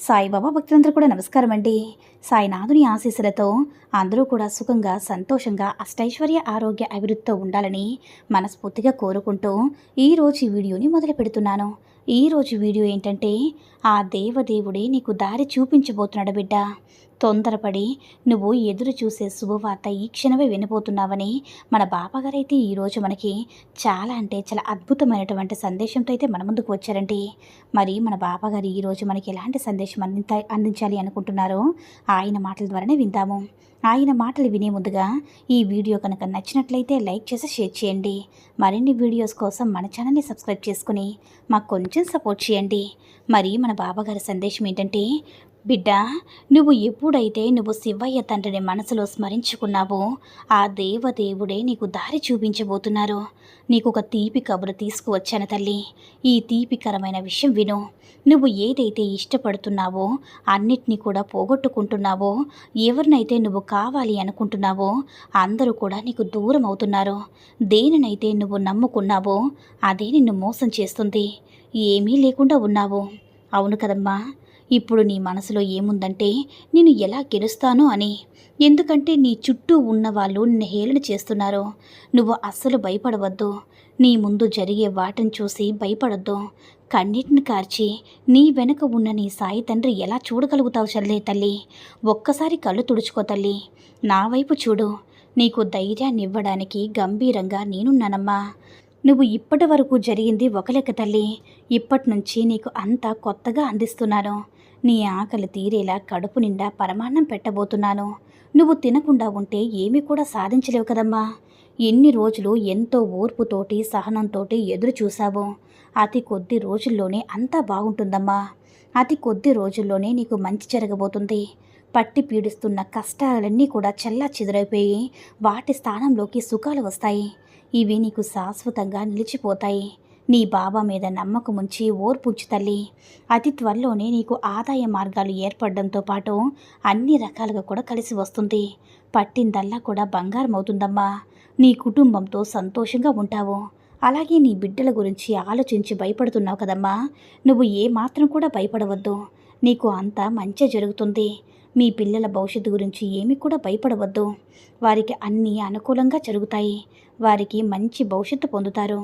సాయిబాబా భక్తులందరూ కూడా నమస్కారం అండి. సాయినాథుని ఆశీస్సులతో అందరూ కూడా సుఖంగా సంతోషంగా అష్టైశ్వర్య ఆరోగ్య అభివృద్ధితో ఉండాలని మనస్ఫూర్తిగా కోరుకుంటూ ఈరోజు ఈ వీడియోని మొదలు పెడుతున్నాను. ఈరోజు వీడియో ఏంటంటే ఆ దేవదేవుడే నీకు దారి చూపించబోతున్నాడు బిడ్డ. తొందరపడి నువ్వు ఎదురు చూసే శుభవార్త ఈ క్షణమే వినబోతున్నావని మన బాబాగారైతే ఈరోజు మనకి చాలా అంటే చాలా అద్భుతమైనటువంటి సందేశంతో అయితే మన ముందుకు వచ్చారండి. మరి మన బాబాగారు ఈరోజు మనకి ఎలాంటి సందేశం అందించ అందించాలి అనుకుంటున్నారో ఆయన మాటల ద్వారానే విందాము. ఆయన మాటలు వినే ముందుగా ఈ వీడియో కనుక నచ్చినట్లయితే లైక్ చేసి షేర్ చేయండి. మరిన్ని వీడియోస్ కోసం మన ఛానల్ని సబ్స్క్రైబ్ చేసుకుని మాకు కొంచెం సపోర్ట్ చేయండి. మరి మన బాబాగారి సందేశం ఏంటంటే బిడ్డ నువ్వు ఎప్పుడైతే నువ్వు శివయ్య తండ్రిని మనసులో స్మరించుకున్నావో ఆ దేవదేవుడే నీకు దారి చూపించబోతున్నారు. నీకు ఒక తీపి కబురు తీసుకువచ్చాను తల్లి. ఈ తీపికరమైన విషయం విను. నువ్వు ఏదైతే ఇష్టపడుతున్నావో అన్నిటినీ కూడా పోగొట్టుకుంటున్నావో ఎవరినైతే నువ్వు కావాలి అనుకుంటున్నావో అందరూ కూడా నీకు దూరం అవుతున్నారు దేనినైతే నువ్వు నమ్ముకున్నావో అదే నిన్ను మోసం చేస్తుంది. ఏమీ లేకుండా ఉన్నావు. అవును కదమ్మా. ఇప్పుడు నీ మనసులో ఏముందంటే నేను ఎలా గెలుస్తాను అని. ఎందుకంటే నీ చుట్టూ ఉన్న వాళ్ళు నిన్ను హేళన చేస్తున్నారు. నువ్వు అస్సలు భయపడవద్దు. నీ ముందు జరిగే వాటిని చూసి భయపడొద్దు. కన్నిటిని కార్చి నీ వెనుక ఉన్న నీ సాయి తండ్రి ఎలా చూడగలుగుతావు చల్లే తల్లి. ఒక్కసారి కళ్ళు తుడుచుకో తల్లి. నా వైపు చూడు. నీకు ధైర్యాన్ని ఇవ్వడానికి గంభీరంగా నేనున్నానమ్మా. నువ్వు ఇప్పటి వరకు జరిగింది ఒక లెక్క తల్లి. ఇప్పటి నుంచి నీకు అంతా కొత్తగా అందిస్తున్నాను. నీ ఆకలి తీరేలా కడుపు నిండా పరమాన్నం పెట్టబోతున్నాను. నువ్వు తినకుండా ఉంటే ఏమీ కూడా సాధించలేవు కదమ్మా. ఎన్ని రోజులు ఎంతో ఓర్పుతోటి సహనంతోటి ఎదురు చూశావు అతి కొద్ది రోజుల్లోనే అంతా బాగుంటుందమ్మా. అతి కొద్ది రోజుల్లోనే నీకు మంచి జరగబోతుంది. పట్టి పీడిస్తున్న కష్టాలన్నీ కూడా చల్లా చెదురైపోయి వాటి స్థానంలోకి సుఖాలు వస్తాయి. ఇవి నీకు శాశ్వతంగా నిలిచిపోతాయి. నీ బాబా మీద నమ్మకముంచి ఓర్పుంచు తల్లి. అతి త్వరలోనే నీకు ఆదాయ మార్గాలు ఏర్పడడంతో పాటు అన్ని రకాలుగా కూడా కలిసి వస్తుంది. పట్టిందల్లా కూడా బంగారం అవుతుందమ్మా నీ కుటుంబంతో సంతోషంగా ఉంటావు. అలాగే నీ బిడ్డల గురించి ఆలోచించి భయపడుతున్నావు కదమ్మా. నువ్వు ఏ మాత్రం కూడా భయపడవద్దు. నీకు అంతా మంచి జరుగుతుంది. మీ పిల్లల భవిష్యత్తు గురించి ఏమి కూడా భయపడవద్దు. వారికి అన్నీ అనుకూలంగా జరుగుతాయి. వారికి మంచి భవిష్యత్తు పొందుతారు.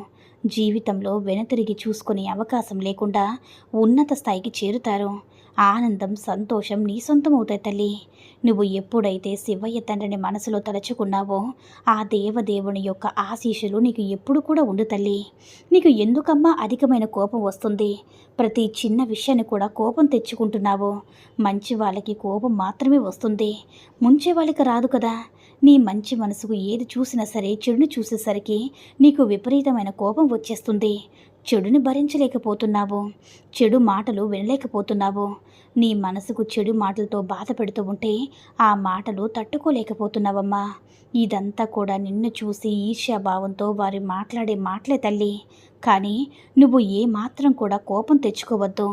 జీవితంలో వెనుతిరిగి చూసుకునే అవకాశం లేకుండా ఉన్నత స్థాయికి చేరుతారు. ఆనందం సంతోషం నీ సొంతమవుతాయి తల్లి. నువ్వు ఎప్పుడైతే శివయ్య తండ్రిని మనసులో తలుచుకున్నావో ఆ దేవదేవుని యొక్క ఆశీస్సులు నీకు ఎప్పుడు కూడా ఉండు తల్లి. నీకు ఎందుకమ్మా అధికమైన కోపం వస్తుంది? ప్రతి చిన్న విషయాన్ని కూడా కోపం తెచ్చుకుంటున్నావు. మంచి వాళ్ళకి కోపం మాత్రమే వస్తుంది. ముంచే వాళ్ళకి రాదు కదా. నీ మంచి మనసుకు ఏది చూసినా సరే చెడుని చూసేసరికి నీకు విపరీతమైన కోపం వచ్చేస్తుంది. చెడుని భరించలేకపోతున్నావు. చెడు మాటలు వినలేకపోతున్నావు. నీ మనసుకు చెడు మాటలతో బాధ పెడుతూ ఉంటే ఆ మాటలు తట్టుకోలేకపోతున్నావమ్మా. ఇదంతా కూడా నిన్ను చూసి ఈర్ష్యాభావంతో వారి మాట్లాడే మాటలే తల్లి. కానీ నువ్వు ఏ మాత్రం కూడా కోపం తెచ్చుకోవద్దు.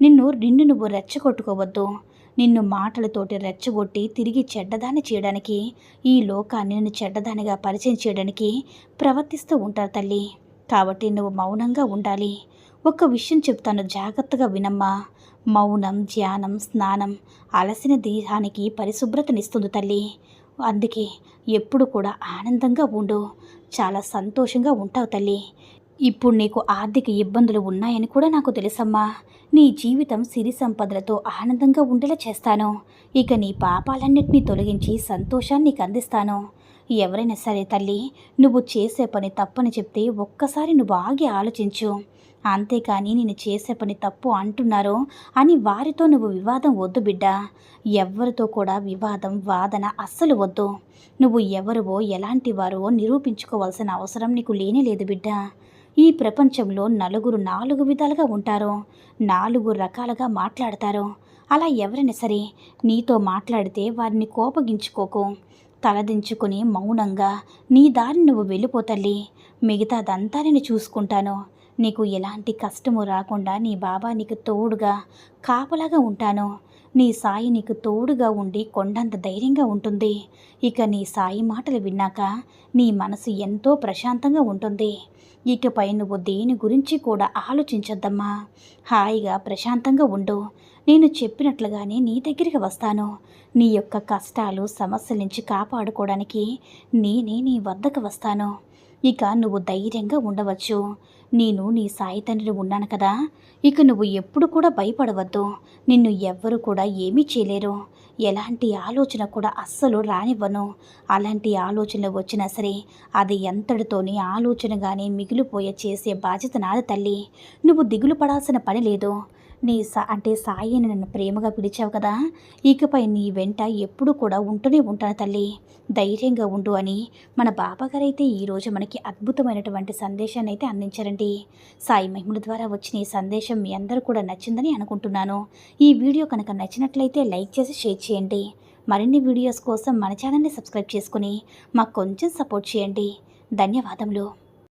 నిన్ను నిన్ను నువ్వు రెచ్చగొట్టుకోవద్దు. నిన్ను మాటలతోటి రెచ్చగొట్టి తిరిగి చెడ్డదాన్ని చేయడానికి ఈ లోకాన్ని నిన్ను చెడ్డదానిగా పరిచయం చేయడానికి ప్రవర్తిస్తూ ఉంటారు తల్లి. కాబట్టి నువ్వు మౌనంగా ఉండాలి. ఒక విషయం చెప్తాను జాగ్రత్తగా వినమ్మా. మౌనం ధ్యానం స్నానం అలసిన దేహానికి పరిశుభ్రతనిస్తుంది తల్లి. అందుకే ఎప్పుడు కూడా ఆనందంగా ఉండు. చాలా సంతోషంగా ఉంటావు తల్లి. ఇప్పుడు నీకు ఆర్థిక ఇబ్బందులు ఉన్నాయని కూడా నాకు తెలుసమ్మా. నీ జీవితం సిరి సంపదలతో ఆనందంగా ఉండేలా చేస్తాను. ఇక నీ పాపాలన్నింటినీ తొలగించి సంతోషాన్ని నీకు అందిస్తాను. ఎవరైనా సరే తల్లి నువ్వు చేసే పని తప్పని చెప్తే ఒక్కసారి నువ్వు ఆగి ఆలోచించు. అంతేకాని నేను చేసే పని తప్పు అంటున్నారు అని వారితో నువ్వు వివాదం వద్దు బిడ్డ. ఎవరితో కూడా వివాదం వాదన అస్సలు వద్దు. నువ్వు ఎవరివో ఎలాంటి వారో నిరూపించుకోవాల్సిన అవసరం నీకు లేనే లేదు బిడ్డ. ఈ ప్రపంచంలో నలుగురు నాలుగు విధాలుగా ఉంటారు. నాలుగు రకాలుగా మాట్లాడతారు. అలా ఎవరైనా సరే నీతో మాట్లాడితే వారిని కోపగించుకోకు. తలదించుకుని మౌనంగా నీ దారి నువ్వు వెళ్ళిపోతల్లి మిగతాదంతా నేను చూసుకుంటాను. నీకు ఎలాంటి కష్టము రాకుండా నీ బాబా నీకు తోడుగా కాపలాగా ఉంటాను. నీ సాయి నీకు తోడుగా ఉండి కొండంత ధైర్యంగా ఉంటుంది. ఇక నీ సాయి మాటలు విన్నాక నీ మనసు ఎంతో ప్రశాంతంగా ఉంటుంది. ఇకపై నువ్వు దేని గురించి కూడా ఆలోచించొద్దమ్మా. హాయిగా ప్రశాంతంగా ఉండు. నేను చెప్పినట్లుగానే నీ దగ్గరికి వస్తాను. నీ యొక్క కష్టాలు సమస్యల నుంచి కాపాడుకోవడానికి నేనే నీ వద్దకు వస్తాను. ఇక నువ్వు ధైర్యంగా ఉండవచ్చు. నేను నీ సాయి తండ్రి ఉన్నాను కదా. ఇక నువ్వు ఎప్పుడు కూడా భయపడవద్దు. నిన్ను ఎవ్వరు కూడా ఏమీ చేయలేరు. ఎలాంటి ఆలోచన కూడా అస్సలు రానివ్వను. అలాంటి ఆలోచనలు వచ్చినా సరే అది ఎంతటితోనే ఆలోచనగానే మిగిలిపోయే చేసే బాధ్యత నాది తల్లి. నువ్వు దిగులు పడాల్సిన పని లేదు. నీ సా అంటే సాయి అని నన్ను ప్రేమగా పిలిచావు కదా ఇకపై నీ వెంట ఎప్పుడు కూడా ఉంటూనే ఉంటాను తల్లి. ధైర్యంగా ఉండు అని మన బాబాగారు అయితే ఈరోజు మనకి అద్భుతమైనటువంటి సందేశాన్ని అయితే అందించారండి. సాయి మహిమల ద్వారా వచ్చిన ఈ సందేశం మీ అందరూ కూడా నచ్చిందని అనుకుంటున్నాను. ఈ వీడియో కనుక నచ్చినట్లయితే లైక్ చేసి షేర్ చేయండి. మరిన్ని వీడియోస్ కోసం మన ఛానల్ని సబ్స్క్రైబ్ చేసుకుని మాకు కొంచెం సపోర్ట్ చేయండి. ధన్యవాదములు.